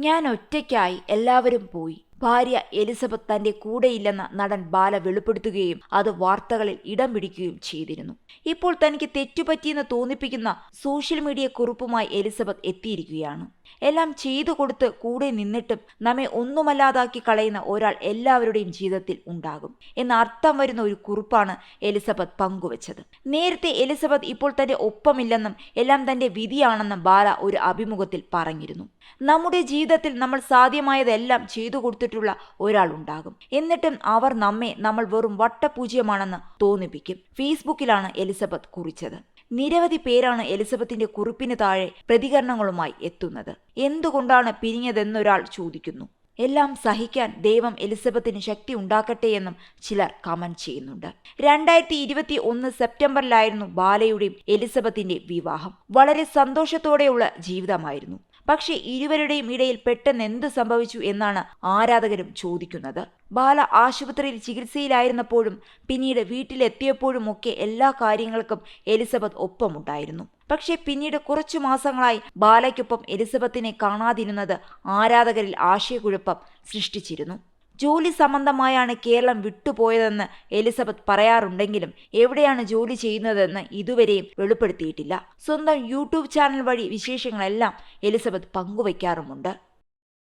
ഞാൻ ഒറ്റയ്ക്കായി എല്ലാവരും പോയി ഭാര്യ എലിസബത്ത് തന്റെ കൂടെയില്ലെന്ന നടൻ ബാല വെളിപ്പെടുത്തുകയും അത് വാർത്തകളിൽ ഇടം പിടിക്കുകയും ചെയ്തിരുന്നു. ഇപ്പോൾ തനിക്ക് തെറ്റുപറ്റിയെന്ന് തോന്നിപ്പിക്കുന്ന സോഷ്യൽ മീഡിയ കുറിപ്പുമായി എലിസബത്ത് എത്തിയിരിക്കുകയാണ്. എല്ലാം ചെയ്തു കൊടുത്ത് കൂടെ നിന്നിട്ടും നമ്മെ ഒന്നുമല്ലാതാക്കി കളയുന്ന ഒരാൾ എല്ലാവരുടെയും ജീവിതത്തിൽ ഉണ്ടാകും എന്ന അർത്ഥം വരുന്ന ഒരു കുറിപ്പാണ് എലിസബത്ത് പങ്കുവച്ചത്. നേരത്തെ എലിസബത്ത് ഇപ്പോൾ തന്റെ ഒപ്പമില്ലെന്നും എല്ലാം തന്റെ വിധിയാണെന്നും ബാല ഒരു അഭിമുഖത്തിൽ പറഞ്ഞിരുന്നു. നമ്മുടെ ജീവിതത്തിൽ നമ്മൾ സാധ്യമായതെല്ലാം ചെയ്തു കൊടുത്തിട്ടുള്ള ഒരാളുണ്ടാകും. എന്നിട്ടും അവർ നമ്മെ നമ്മൾ വെറും വട്ടപൂജ്യമാണെന്ന് തോന്നിപ്പിക്കും. ഫേസ്ബുക്കിലാണ് എലിസബത്ത് കുറിച്ചത്. നിരവധി പേരാണ് എലിസബത്തിന്റെ കുറിപ്പിന് താഴെ പ്രതികരണങ്ങളുമായി എത്തുന്നത്. എന്തുകൊണ്ടാണ് പിരിഞ്ഞതെന്നൊരാൾ ചോദിക്കുന്നു. എല്ലാം സഹിക്കാൻ ദൈവം എലിസബത്തിന് ശക്തി ഉണ്ടാക്കട്ടെ എന്നും ചിലർ കമന്റ് ചെയ്യുന്നുണ്ട്. രണ്ടായിരത്തി ഇരുപത്തി ഒന്ന് സെപ്റ്റംബറിലായിരുന്നു ബാലയുടെയും എലിസബത്തിന്റെ വിവാഹം. വളരെ സന്തോഷത്തോടെയുള്ള ജീവിതമായിരുന്നു. പക്ഷേ ഇരുവരുടെയും ഇടയിൽ പെട്ടെന്ന് എന്ത് സംഭവിച്ചു എന്നാണ് ആരാധകരും ചോദിക്കുന്നത്. ബാല ആശുപത്രിയിൽ ചികിത്സയിലായിരുന്നപ്പോഴും പിന്നീട് വീട്ടിലെത്തിയപ്പോഴും ഒക്കെ എല്ലാ കാര്യങ്ങൾക്കും എലിസബത്ത് ഒപ്പമുണ്ടായിരുന്നു. പക്ഷേ പിന്നീട് കുറച്ചു മാസങ്ങളായി ബാലയ്ക്കൊപ്പം എലിസബത്തിനെ കാണാതിരുന്നത് ആരാധകരിൽ ആശയക്കുഴപ്പം സൃഷ്ടിച്ചിരുന്നു. ജോലി സംബന്ധമായാണ് കേരളം വിട്ടുപോയതെന്ന് എലിസബത്ത് പറയാറുണ്ടെങ്കിലും എവിടെയാണ് ജോലി ചെയ്യുന്നതെന്ന് ഇതുവരെയും വെളിപ്പെടുത്തിയിട്ടില്ല. സ്വന്തം യൂട്യൂബ് ചാനൽ വഴി വിശേഷങ്ങളെല്ലാം എലിസബത്ത് പങ്കുവയ്ക്കാറുമുണ്ട്